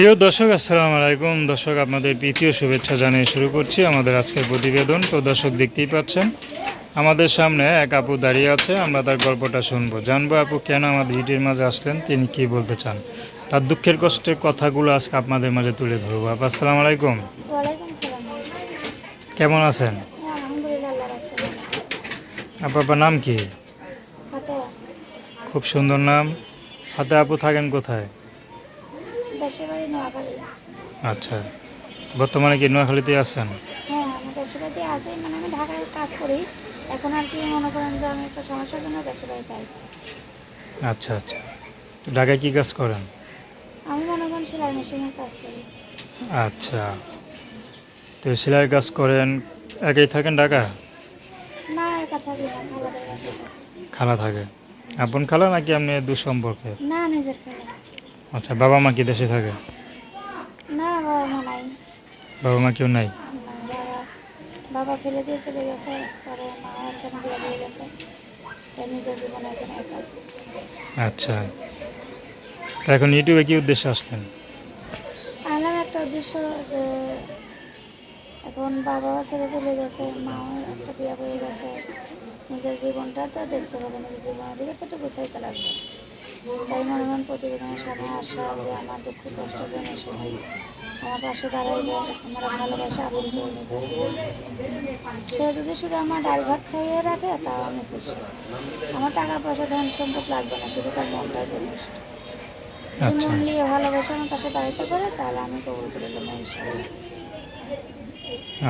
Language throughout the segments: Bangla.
প্রিয় দর্শক আসসালামু আলাইকুম। দর্শক আপনাদের প্রীতীয় শুভেচ্ছা জানিয়ে শুরু করছি আমাদের আজকের প্রতিবেদন। তো দর্শক দেখতেই পাচ্ছেন আমাদের সামনে এক আপু দাঁড়িয়ে আছে। আমরা তার গল্পটা শুনব। জানব আপু কেন আমাদের হিটের মাঝে আসলেন? তিনি কি বলতে চান? তার দুঃখের কষ্টের কথাগুলো আজকে আপনাদের মাঝে তুলে ধরবো। আপু আসসালামু আলাইকুম। কেমন আছেন? আপু আপনার নাম কি? খুব সুন্দর নাম। হাতে আপু থাকেন কোথায়? দেশের বাড়ি নোয়াখালী। আচ্ছা বর্তমানে কি নোয়াখালীতে আছেন? হ্যাঁ আমি দেশের বাড়িতে আছি মানে আমি ঢাকায় কাজ করি। এখন আর কি মনে করেন যে আমি একটা সমস্যার জন্য দেশের বাড়িতে আছি। আচ্ছা আচ্ছা। তো ঢাকায় কী কাজ করেন? আমি মনে করেন সেলাই মেশিনের কাজ করি। আচ্ছা। তো সেলাই কাজ করেন একাই থাকেন ঢাকা না একা থাকি না। খালা থাকে। আপন খালা নাকি আপনি দু সম্পর্কে না নিজের খালা। আচ্ছা বাবা মা কি দেশে থাকে? না বাবা মা নাই। বাবা মা কেউ নাই? বাবা ফেলে দিয়ে চলে গেছে পরে মা কেন বিয়ে দিয়ে গেছে। নিজের জীবনে এখন একা। আচ্ছা। তা এখন ইউটিউবে কি উদ্দেশ্যে আসলেন? আমার একটা উদ্দেশ্য যে এখন বাবাও ছেড়ে চলে গেছে মাও একটা বিয়ে হয়ে গেছে। নিজের জীবনটা তো দেখতে হবে নিজের জীবনের দিকে তো একটু গুছাইতে লাগবে? তাই মনে হয় প্রতিবেদনের সামনে আসা যে আমার দুঃখ কষ্ট জেনে শুনে আমার পাশে দাঁড়াইবে আমার ভালোবাসা করে নেবে। সে যদি শুধু আমার ডাল ভাত খাইয়ে রাখে তাও আমি খুশি। আমার টাকা পয়সা ধন সম্পদ লাগবে না শুধু তার মনটাই যথেষ্ট। আচ্ছা। মন নিয়ে ভালোবাসা আমার পাশে দাঁড়াইতে পারে তাহলে আমি কবুল করে নেব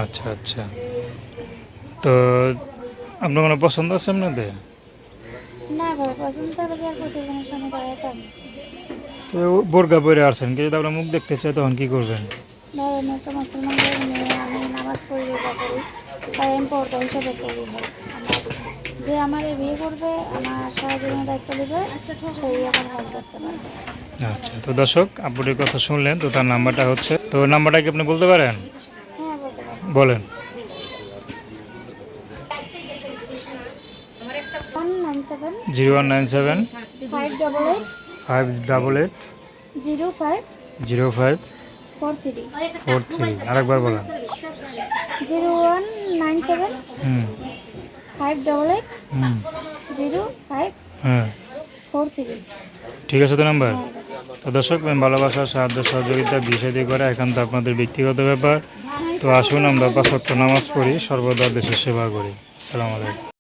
আচ্ছা আচ্ছা। তো আপনার কোনো পছন্দ আছে আপনাদের? না ভাই পছন্দ হলে কি আর প্রতিদিনের সামনে দাঁড়াইতাম তো বোরগা পরে আসছেন কিন্তু আপনার মুখ দেখতে তখন কি করবেন? ভাই আমি একটা মুসলমান মেয়ে আমি নামাজ পড়ি রোজা করি তাই আমি পর্দা হিসাবে চলি। ভাই আমার যে আমার এই বিয়ে করবে আমার সারা জীবনের দায়িত্ব নেবে সেই আমার করতে পারবে। আচ্ছা তো দর্শক আপনার কথা শুনলেন তো তার নাম্বারটা হচ্ছে তো নাম্বারটা কি আপনি বলতে পারেন? হ্যাঁ বলতে পারবে। বলেন। Zero one nine seven five double eight five double eight zero five zero five four three four three আরেকবার বলেন। জিরো ওয়ান নাইন সেভেন হুম। ফাইভ ডবল এইট হুম। জিরো ফাইভ হ্যাঁ। ফোর থ্রি ঠিক আছে তো নাম্বার? তো দর্শক ভালোবাসার সাহায্য সহযোগিতা বিষয় দিয়ে করে এখন তো আপনাদের ব্যক্তিগত ব্যাপার। তো আসুন আমরা পাঁচ নামাজ পড়ি সর্বদা দেশের সেবা করি। আসসালামু আলাইকুম।